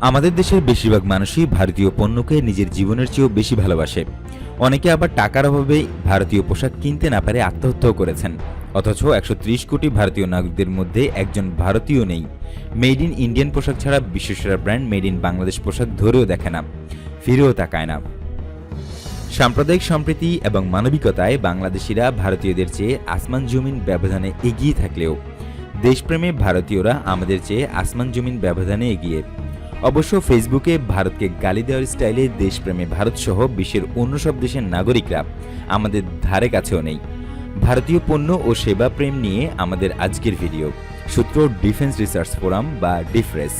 আমাদের দেশের বেশিরভাগ মানুষই ভারতীয় পণ্যকে নিজের জীবনের চেয়েও বেশি ভালোবাসে। অনেকে আবার টাকার অভাবে ভারতীয় পোশাক কিনতে না পারে আত্মহত্যাও করেছেন। অথচ একশো ত্রিশ কোটি ভারতীয় নাগরিকদের মধ্যে একজন ভারতীয় নেই। মেড ইন ইন্ডিয়ান পোশাক ছাড়া বিশ্বসেরা ব্র্যান্ড মেড ইন বাংলাদেশ পোশাক ধরেও দেখে না। ফিরেও তাকায় না। সাম্প্রদায়িক সম্প্রীতি এবং মানবিকতায় বাংলাদেশিরা ভারতীয়দের চেয়ে আসমান জমিন ব্যবধানে এগিয়ে থাকলেও দেশপ্রেমে ভারতীয়রা আমাদের চেয়ে আসমান জমিন ব্যবধানে এগিয়ে। অবশ্য ফেসবুকে ভারতকে গালি দেওয়ার স্টাইলে দেশপ্রেমে ভারত সহ বিশ্বের অন্য সব দেশের নাগরিকরা আমাদের ধারে কাছেও নেই। ভারতীয় পণ্য ও সেবা প্রেম নিয়ে আমাদের আজকের ভিডিও। সূত্র ডিফেন্স রিসার্চ ফোরাম বা ডিফরেস।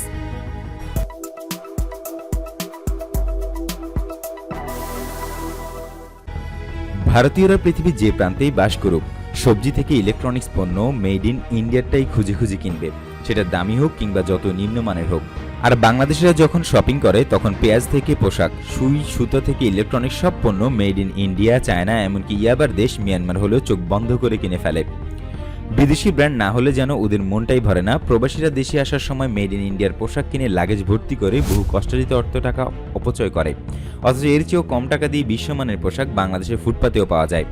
ভারতীয়রা পৃথিবীর যে প্রান্তেই বাস করুক সবজি থেকে ইলেকট্রনিক্স পণ্য মেড ইন ইন্ডিয়াটাই খুঁজে খুঁজে কিনবে। সেটা দামি হোক কিংবা যত নিম্নমানের হোক। আর বাংলাদেশিরা যখন শপিং করে, তখন পেঁয়াজ থেকে পোশাক, সুই, সুতো থেকে ইলেকট্রনিক্স সব পণ্য মেড ইন ইন্ডিয়া চায়না এমনকি ইয়াবার দেশ মিয়ানমার হলেও চোখ বন্ধ করে কিনে ফেলে। বিদেশি ব্র্যান্ড না হলে যেন ওদের মনটাই ভরে না, প্রবাসীরা দেশে আসার সময় মেড ইন ইন্ডিয়ার পোশাক কিনে লাগেজ ভর্তি করে বহু কষ্টার্জিত অর্থ টাকা অপচয় করে। অথচ এর চেয়েও কম টাকা দিয়ে বিশ্বমানের পোশাক বাংলাদেশের ফুটপাতেও পাওয়া যায়।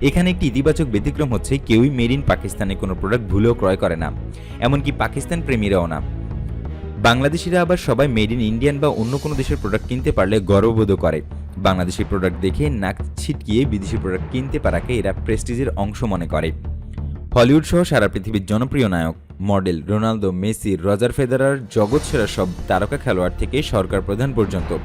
এখানে একটি ইতিবাচক ব্যতিক্রম হচ্ছে কেউই মেড ইন পাকিস্তানে কোনো প্রোডাক্ট ভুলেও ক্রয় করে না। এমনকি পাকিস্তান প্রেমীরাও না। বাংলাদেশিরা আবার সবাই মেড ইন ইন্ডিয়ান বা অন্য কোনো দেশের প্রোডাক্ট কিনতে পারলে গর্ববোধ করে। বাংলাদেশি প্রোডাক্ট দেখে নাক ছিটকিয়ে বিদেশি প্রোডাক্ট কিনতে পারাকে এরা প্রেস্টিজের অংশ মনে করে। হলিউড সহ সারা পৃথিবীর জনপ্রিয় নায়ক model Ronaldo Messi Roger Federer জগৎ সেরা সব তারকা খেলোয়াড় থেকে সরকার প্রধান পর্যন্ত।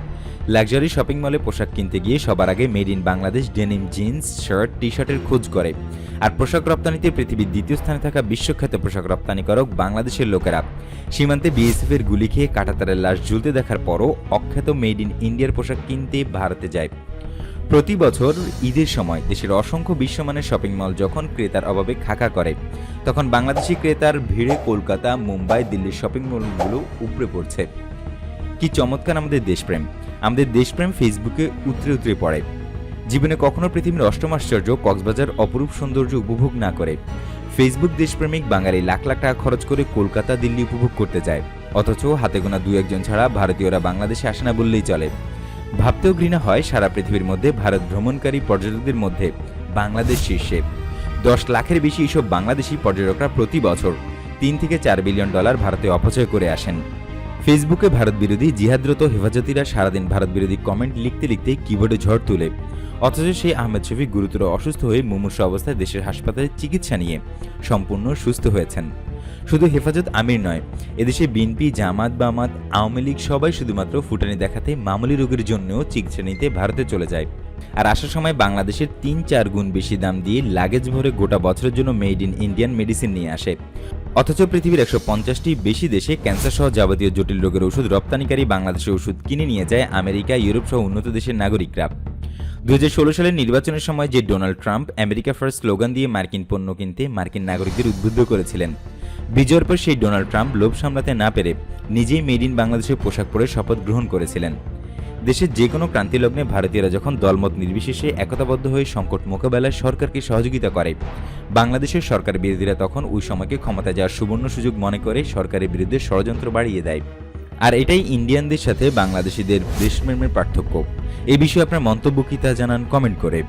লাক্সারি শপিং মলে পোশাক কিনতে গিয়ে সবার আগে made in Bangladesh denim jeans shirt T শার্টের খোঁজ করে। আর পোশাক রপ্তানিতে পৃথিবীর দ্বিতীয় স্থানে থাকা বিশ্বখ্যাত পোশাক রপ্তানিকারক বাংলাদেশের লোকেরা। সীমান্তে বিএসএফ এর গুলি খেয়ে কাটাতারের লাশ ঝুলতে দেখার পরও অখ্যাত মেড ইন ইন্ডিয়ার পোশাক কিনতে ভারতে যায়। প্রতি বছর ঈদের সময় দেশের অসংখ্য বিশ্বমানের শপিং মল যখন ক্রেতার অভাবে খাকা করে, তখন বাংলাদেশি ক্রেতার ভিড়ে কলকাতা, মুম্বাই, দিল্লির শপিং মলগুলো উপড়ে পড়ছে। কি চমৎকার আমাদের দেশপ্রেম। আমাদের দেশপ্রেম ফেসবুকে উতরে উতরে পড়ে। জীবনে কখনো পৃথিবীর অষ্টম আশ্চর্য কক্সবাজার অপরূপ সৌন্দর্য উপভোগ না করে। ফেসবুক দেশপ্রেমিক বাঙালি লাখ লাখ টাকা খরচ করে কলকাতা, দিল্লি উপভোগ করতে যায় অথচ হাতে গোনা দু একজন ছাড়া ভারতীয়রা বাংলাদেশে আসে না বললেই চলে। ভাবতেও ঘৃণা হয় সারা পৃথিবীর মধ্যে ভারত ভ্রমণকারী পর্যটকদের মধ্যে বাংলাদেশ শীর্ষে। দশ লাখের বেশি এইসব বাংলাদেশি পর্যটকরা প্রতি বছর তিন থেকে চার বিলিয়ন ডলার ভারতে অপচয় করে আসেন। ফেসবুকে ভারত বিরোধী জিহাদরত হেফাজতিরা সারাদিন ভারত বিরোধী কমেন্ট লিখতে লিখতে কিবোর্ডে ঝড় তুলে। অথচ সেই আহমেদ শফিক গুরুতর অসুস্থ হয়ে মুমূর্ষ অবস্থায় দেশের হাসপাতালে চিকিৎসা নিয়ে সম্পূর্ণ সুস্থ হয়েছেন। শুধু হেফাজত আমির নয়, এদেশে বিএনপি জামাত, বামাত, আওয়ামী লীগ সবাই শুধুমাত্র ফুটানি দেখাতে মামুলি রোগের জন্যও চিকিৎসা নিতে ভারতে চলে যায়। আর আসার সময় বাংলাদেশের তিন চার গুণ বেশি দাম দিয়ে লাগেজ ভরে গোটা বছরের জন্য মেড ইন ইন্ডিয়ান মেডিসিন নিয়ে আসে। অথচ পৃথিবীর একশো পঞ্চাশটি বেশি দেশে ক্যান্সার সহ যাবতীয় জটিল রোগের ওষুধ রপ্তানিকারী বাংলাদেশের ওষুধ কিনে নিয়ে যায় আমেরিকা, ইউরোপ সহ উন্নত দেশের নাগরিকরা। দুই হাজার ষোলো সালের নির্বাচনের সময় যে Donald Trump America first slogan দিয়ে মার্কিন পণ্য কিনতে মার্কিন নাগরিকদের উদ্বুদ্ধ করেছিলেন বিজয়ের পর সেই ডোনাল্ড ট্রাম্প লোভ সামলাতে না পেরে নিজেই মেড ইন বাংলাদেশের পোশাক পরে শপথ গ্রহণ করেছিলেন। দেশের যে কোনো ক্রান্তিলগ্নে ভারতীয়রা যখন দলমত নির্বিশেষে একতাবদ্ধ হয়ে সংকট মোকাবেলায় সরকারকে সহযোগিতা করে, বাংলাদেশের সরকার বিরোধীরা তখন ওই সময়কে ক্ষমতা যাওয়ার সুবর্ণ সুযোগ মনে করে সরকারের বিরুদ্ধে ষড়যন্ত্র বাড়িয়ে দেয়। আর এটাই ইন্ডিয়ানদের সাথে বাংলাদেশিদের দেশপ্রেমের পার্থক্য। এ বিষয়ে আপনার মন্তব্য কি তা জানান কমেন্ট করে।